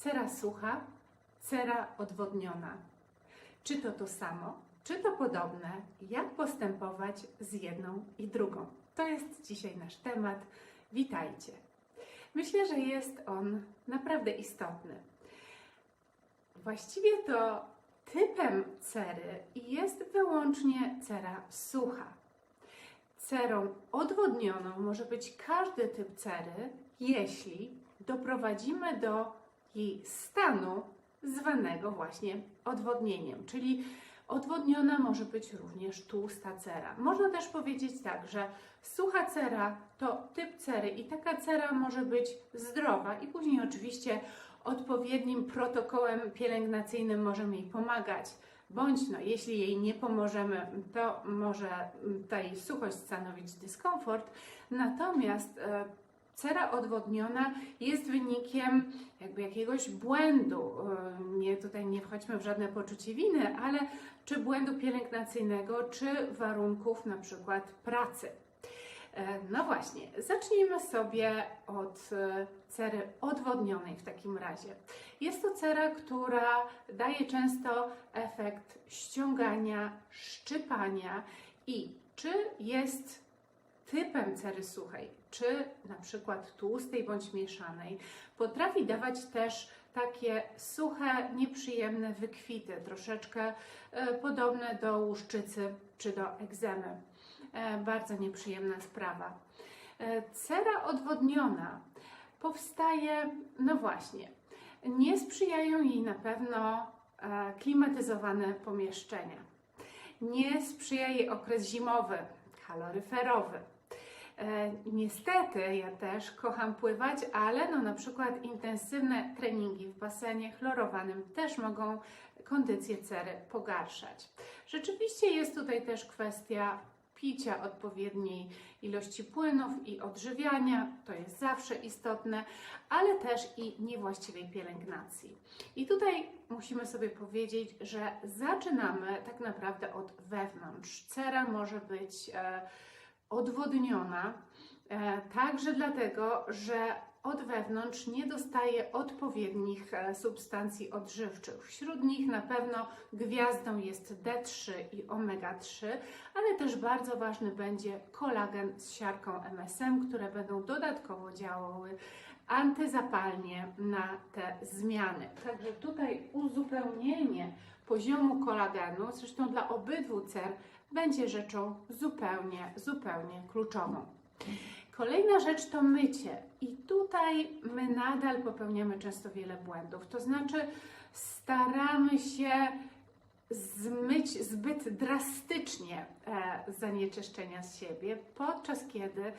Cera sucha, cera odwodniona. Czy to to samo, czy to podobne? Jak postępować z jedną i drugą? To jest dzisiaj nasz temat. Witajcie. Myślę, że jest on naprawdę istotny. Właściwie to typem cery jest wyłącznie cera sucha. Cerą odwodnioną może być każdy typ cery, jeśli doprowadzimy do jej stanu zwanego właśnie odwodnieniem, czyli odwodniona może być również tłusta cera. Można też powiedzieć tak, że sucha cera to typ cery i taka cera może być zdrowa i później oczywiście odpowiednim protokołem pielęgnacyjnym możemy jej pomagać. Bądź no, jeśli jej nie pomożemy, to może ta jej suchość stanowić dyskomfort. Natomiast e, cera odwodniona jest wynikiem jakby jakiegoś błędu. E, Nie, tutaj nie wchodźmy w żadne poczucie winy, ale czy błędu pielęgnacyjnego, czy warunków na przykład pracy. E, No właśnie, zacznijmy sobie od e, cery odwodnionej w takim razie. Jest to cera, która daje często efekt ściągania, szczypania i czy jest typem cery suchej, czy na przykład tłustej bądź mieszanej, potrafi dawać też takie suche, nieprzyjemne wykwity, troszeczkę e, podobne do łuszczycy czy do egzemy. E, bardzo nieprzyjemna sprawa. E, Cera odwodniona powstaje, no właśnie, nie sprzyjają jej na pewno klimatyzowane pomieszczenia. Nie sprzyja jej okres zimowy, kaloryferowy. E, Niestety ja też kocham pływać, ale no na przykład intensywne treningi w basenie chlorowanym też mogą kondycję cery pogarszać. Rzeczywiście jest tutaj też kwestia picia odpowiedniej ilości płynów i odżywiania, to jest zawsze istotne, ale też i niewłaściwej pielęgnacji. I tutaj musimy sobie powiedzieć, że zaczynamy tak naprawdę od wewnątrz. Cera może być e, odwodniona, e, także dlatego, że od wewnątrz nie dostaje odpowiednich e, substancji odżywczych. Wśród nich na pewno gwiazdą jest D3 i omega-3, ale też bardzo ważny będzie kolagen z siarką MSM, które będą dodatkowo działały antyzapalnie na te zmiany. Także tutaj uzupełnienie poziomu kolagenu, zresztą dla obydwu cer, będzie rzeczą zupełnie, zupełnie kluczową. Kolejna rzecz to mycie. I tutaj my nadal popełniamy często wiele błędów. To znaczy, staramy się zmyć zbyt drastycznie e, zanieczyszczenia z siebie, podczas kiedy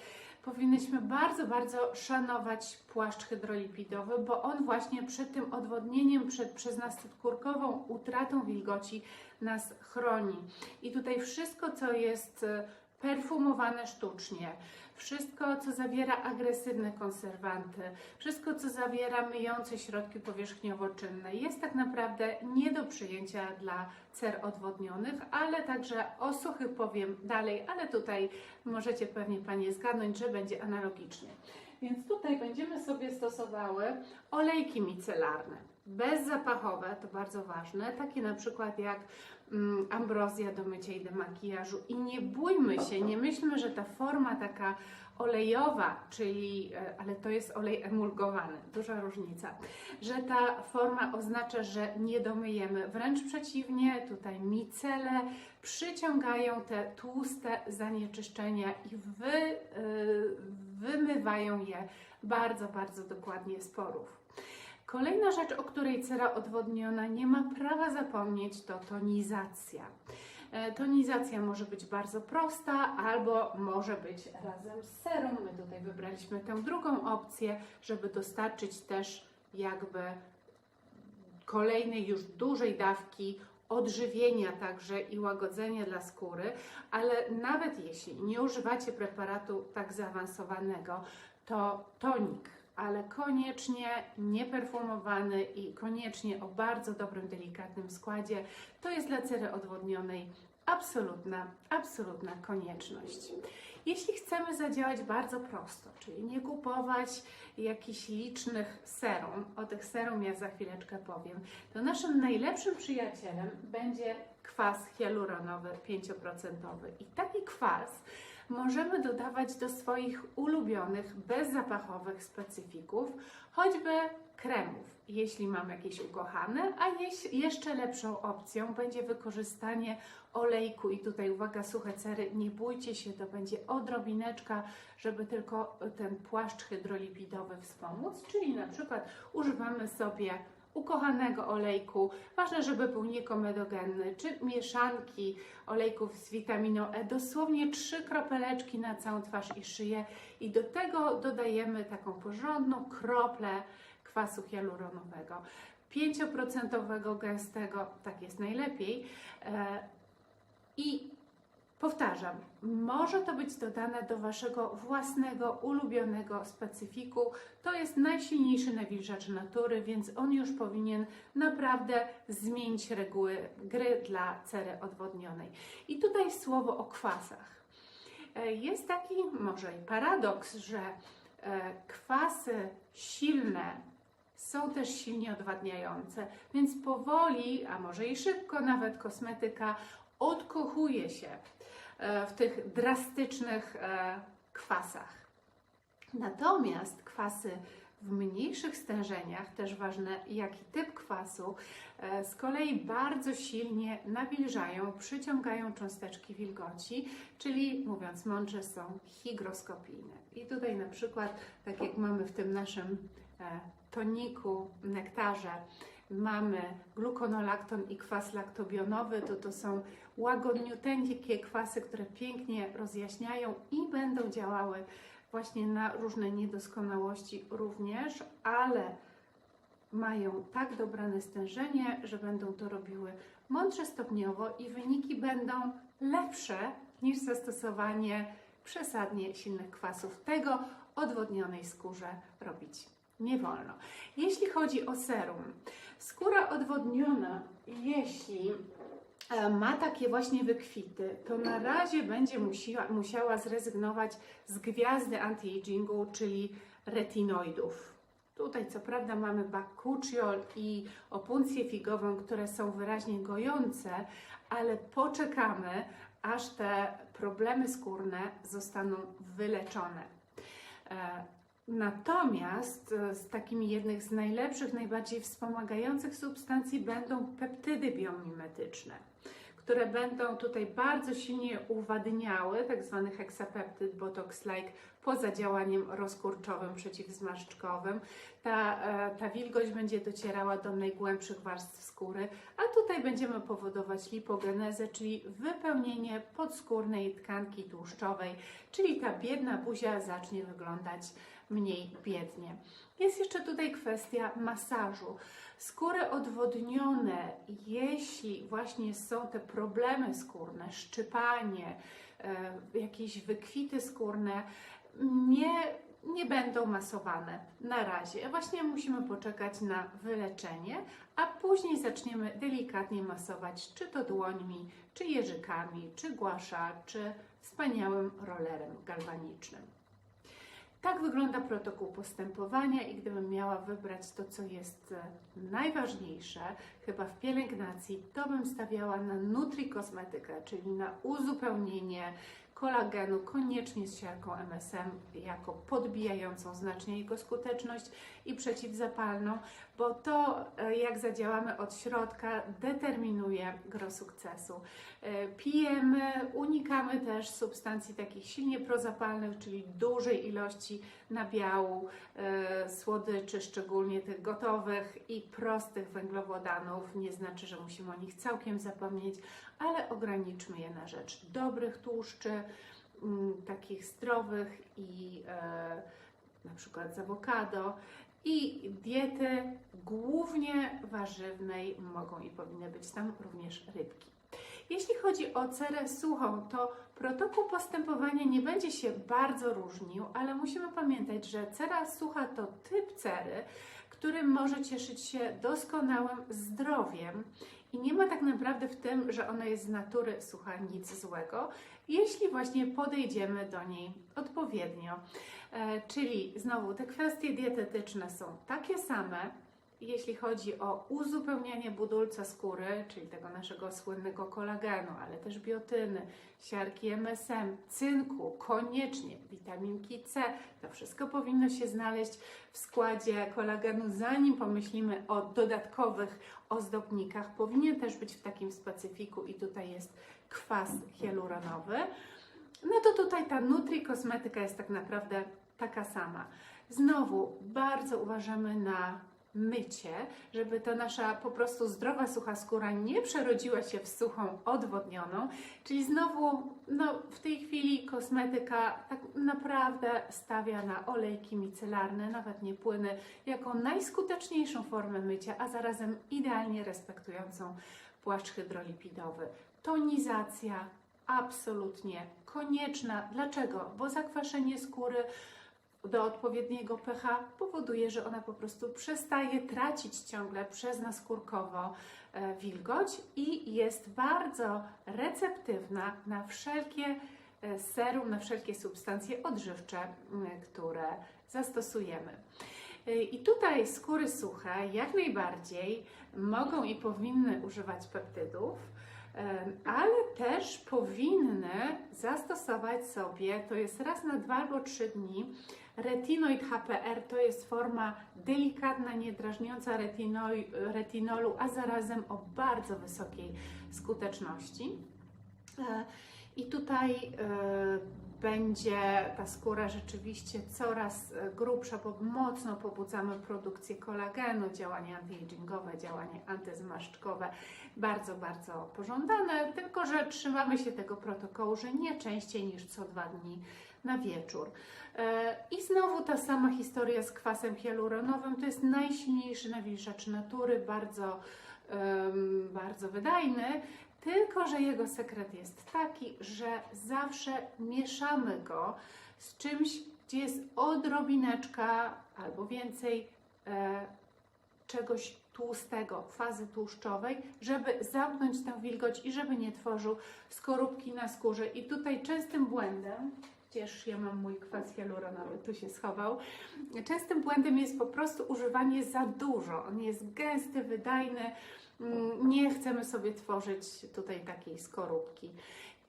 powinnyśmy bardzo, bardzo szanować płaszcz hydrolipidowy, bo on właśnie przed tym odwodnieniem, przed przez nas skórkową utratą wilgoci nas chroni. I tutaj wszystko, co jest e, perfumowane sztucznie, wszystko, co zawiera agresywne konserwanty, wszystko, co zawiera myjące środki powierzchniowo-czynne, jest tak naprawdę nie do przyjęcia dla cer odwodnionych, ale także o suchych powiem dalej, ale tutaj możecie pewnie Panie zgadnąć, że będzie analogicznie. Więc tutaj będziemy sobie stosowały olejki micelarne, bezzapachowe, to bardzo ważne, takie na przykład jak mm, ambrozja do mycia i do makijażu. I nie bójmy się, nie myślmy, że ta forma taka olejowa, czyli, e, ale to jest olej emulgowany, duża różnica, że ta forma oznacza, że nie domyjemy. Wręcz przeciwnie, tutaj micele przyciągają te tłuste zanieczyszczenia i wy, y, wymywają je bardzo, bardzo dokładnie z porów. Kolejna rzecz, o której cera odwodniona nie ma prawa zapomnieć, to tonizacja. E, Tonizacja może być bardzo prosta, albo może być razem z serum. My tutaj wybraliśmy tę drugą opcję, żeby dostarczyć też jakby kolejnej już dużej dawki odżywienia także i łagodzenia dla skóry, ale nawet jeśli nie używacie preparatu tak zaawansowanego, to tonik, ale koniecznie nieperfumowany i koniecznie o bardzo dobrym, delikatnym składzie. To jest dla cery odwodnionej absolutna, absolutna konieczność. Jeśli chcemy zadziałać bardzo prosto, czyli nie kupować jakichś licznych serum, o tych serum ja za chwileczkę powiem, to naszym najlepszym przyjacielem będzie kwas hialuronowy 5%. I taki kwas możemy dodawać do swoich ulubionych, bezzapachowych specyfików, choćby kremów, jeśli mam jakieś ukochane, a jeszcze lepszą opcją będzie wykorzystanie olejku. I tutaj uwaga, suche cery, nie bójcie się, to będzie odrobineczka, żeby tylko ten płaszcz hydrolipidowy wspomóc, czyli na przykład używamy sobie ukochanego olejku, ważne, żeby był niekomedogenny, czy mieszanki olejków z witaminą E, dosłownie trzy kropeleczki na całą twarz i szyję i do tego dodajemy taką porządną kroplę kwasu hialuronowego. 5% gęstego, tak jest najlepiej. E, I powtarzam, może to być dodane do Waszego własnego, ulubionego specyfiku. To jest najsilniejszy nawilżacz natury, więc on już powinien naprawdę zmienić reguły gry dla cery odwodnionej. I tutaj słowo o kwasach. E, Jest taki może i paradoks, że e, kwasy silne są też silnie odwadniające, więc powoli, a może i szybko nawet kosmetyka odkochuje się w tych drastycznych e, kwasach. Natomiast kwasy w mniejszych stężeniach, też ważne jaki typ kwasu, e, z kolei bardzo silnie nawilżają, przyciągają cząsteczki wilgoci, czyli mówiąc mądrze są hygroskopijne. I tutaj na przykład, tak jak mamy w tym naszym e, toniku, nektarze, mamy glukonolakton i kwas laktobionowy, to to są łagodniuteńkie kwasy, które pięknie rozjaśniają i będą działały właśnie na różne niedoskonałości również, ale mają tak dobrane stężenie, że będą to robiły mądrze stopniowo i wyniki będą lepsze niż zastosowanie przesadnie silnych kwasów. Tego odwodnionej skórze robić nie wolno. Jeśli chodzi o serum, skóra odwodniona, jeśli e, ma takie właśnie wykwity, to na razie będzie musiała, musiała zrezygnować z gwiazdy anti-agingu, czyli retinoidów. Tutaj co prawda mamy bakuchiol i opuncję figową, które są wyraźnie gojące, ale poczekamy, aż te problemy skórne zostaną wyleczone. Natomiast e, z takimi jednych z najlepszych, najbardziej wspomagających substancji będą peptydy biomimetyczne, które będą tutaj bardzo silnie uwadniały, tak zwany heksapeptyd botox-like, poza działaniem rozkurczowym, przeciwzmarszczkowym. Ta, e, ta wilgoć będzie docierała do najgłębszych warstw skóry, a tutaj będziemy powodować lipogenezę, czyli wypełnienie podskórnej tkanki tłuszczowej, czyli ta biedna buzia zacznie wyglądać mniej biednie. Jest jeszcze tutaj kwestia masażu. Skóry odwodnione, jeśli właśnie są te problemy skórne, szczypanie, e, jakieś wykwity skórne, nie, nie będą masowane na razie. Właśnie musimy poczekać na wyleczenie, a później zaczniemy delikatnie masować, czy to dłońmi, czy jeżykami, czy głasza, czy wspaniałym rollerem galwanicznym. Tak wygląda protokół postępowania i gdybym miała wybrać to, co jest e, najważniejsze, chyba w pielęgnacji, to bym stawiała na nutrikosmetykę, czyli na uzupełnienie kolagenu, koniecznie z siarką MSM, jako podbijającą znacznie jego skuteczność i przeciwzapalną, bo to, e, jak zadziałamy od środka, determinuje gro sukcesu. E, Pijemy, unikamy też substancji takich silnie prozapalnych, czyli dużej ilości nabiału, e, słodyczy, szczególnie tych gotowych i prostych węglowodanów. Nie znaczy, że musimy o nich całkiem zapomnieć, ale ograniczmy je na rzecz dobrych tłuszczy, mm, takich zdrowych i e, na przykład z awokado i diety głównie warzywnej mogą i powinny być tam również rybki. Jeśli chodzi o cerę suchą, to protokół postępowania nie będzie się bardzo różnił, ale musimy pamiętać, że cera sucha to typ cery, który może cieszyć się doskonałym zdrowiem I nie ma tak naprawdę w tym, że ona jest z natury sucha nic złego, jeśli właśnie podejdziemy do niej odpowiednio. E, czyli znowu te kwestie dietetyczne są takie same, jeśli chodzi o uzupełnianie budulca skóry, czyli tego naszego słynnego kolagenu, ale też biotyny, siarki MSM, cynku, koniecznie witaminki C, to wszystko powinno się znaleźć w składzie kolagenu, zanim pomyślimy o dodatkowych ozdobnikach. Powinien też być w takim specyfiku i tutaj jest kwas hialuronowy. No to tutaj ta Nutri kosmetyka jest tak naprawdę taka sama. Znowu bardzo uważamy na mycie, żeby ta nasza po prostu zdrowa, sucha skóra nie przerodziła się w suchą, odwodnioną. Czyli znowu, no w tej chwili kosmetyka tak naprawdę stawia na olejki micelarne, nawet nie płyny, jako najskuteczniejszą formę mycia, a zarazem idealnie respektującą płaszcz hydrolipidowy. Tonizacja absolutnie konieczna. Dlaczego? Bo zakwaszenie skóry do odpowiedniego pH powoduje, że ona po prostu przestaje tracić ciągle przez naskórkowo e, wilgoć i jest bardzo receptywna na wszelkie e, serum, na wszelkie substancje odżywcze, które zastosujemy. E, I tutaj skóry suche jak najbardziej mogą i powinny używać peptydów, ale też powinny zastosować sobie, to jest raz na dwa albo trzy dni, retinoid HPR, to jest forma delikatna, niedrażniąca retinolu, a zarazem o bardzo wysokiej skuteczności. E, I tutaj e, będzie ta skóra rzeczywiście coraz e, grubsza, bo mocno pobudzamy produkcję kolagenu, działanie antyagingowe, działanie antyzmarszczkowe, bardzo, bardzo pożądane, tylko że trzymamy się tego protokołu, że nie częściej niż co dwa dni na wieczór. E, I znowu ta sama historia z kwasem hialuronowym, to jest najsilniejszy nawilżacz natury, bardzo, bardzo wydajny, tylko że jego sekret jest taki, że zawsze mieszamy go z czymś, gdzie jest odrobineczka albo więcej e, czegoś tłustego, fazy tłuszczowej, żeby zamknąć tę wilgoć i żeby nie tworzył skorupki na skórze. I tutaj częstym błędem, gdzież ja mam mój kwas hialuronowy, tu się schował, częstym błędem jest po prostu używanie za dużo. On jest gęsty, wydajny, nie chcemy sobie tworzyć tutaj takiej skorupki.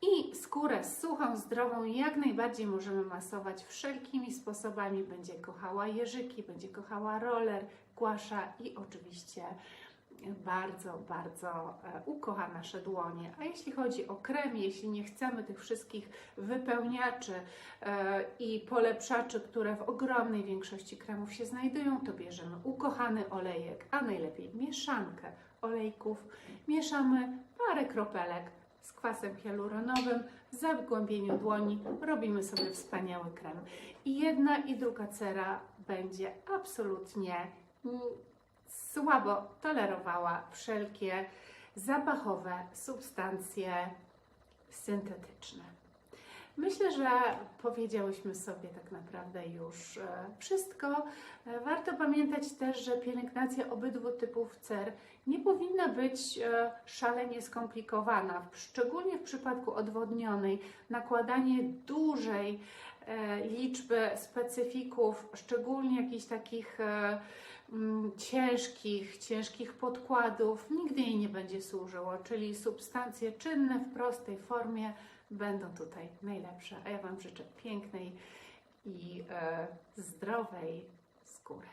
I skórę suchą, zdrową jak najbardziej możemy masować wszelkimi sposobami. Będzie kochała jeżyki, będzie kochała roller, głasza i oczywiście bardzo, bardzo e, ukocha nasze dłonie. A jeśli chodzi o krem, jeśli nie chcemy tych wszystkich wypełniaczy e, i polepszaczy, które w ogromnej większości kremów się znajdują, to bierzemy ukochany olejek, a najlepiej mieszankę olejków. Mieszamy parę kropelek z kwasem hialuronowym w zagłębieniu dłoni. Robimy sobie wspaniały krem. I jedna i druga cera będzie absolutnie słabo tolerowała wszelkie zapachowe substancje syntetyczne. Myślę, że powiedziałyśmy sobie tak naprawdę już e, wszystko. E, Warto pamiętać też, że pielęgnacja obydwu typów cer nie powinna być e, szalenie skomplikowana. Szczególnie w przypadku odwodnionej, nakładanie dużej liczby specyfików, szczególnie jakichś takich mm, ciężkich, ciężkich podkładów, nigdy jej nie będzie służyło, czyli substancje czynne w prostej formie będą tutaj najlepsze. A ja Wam życzę pięknej i e, zdrowej skóry.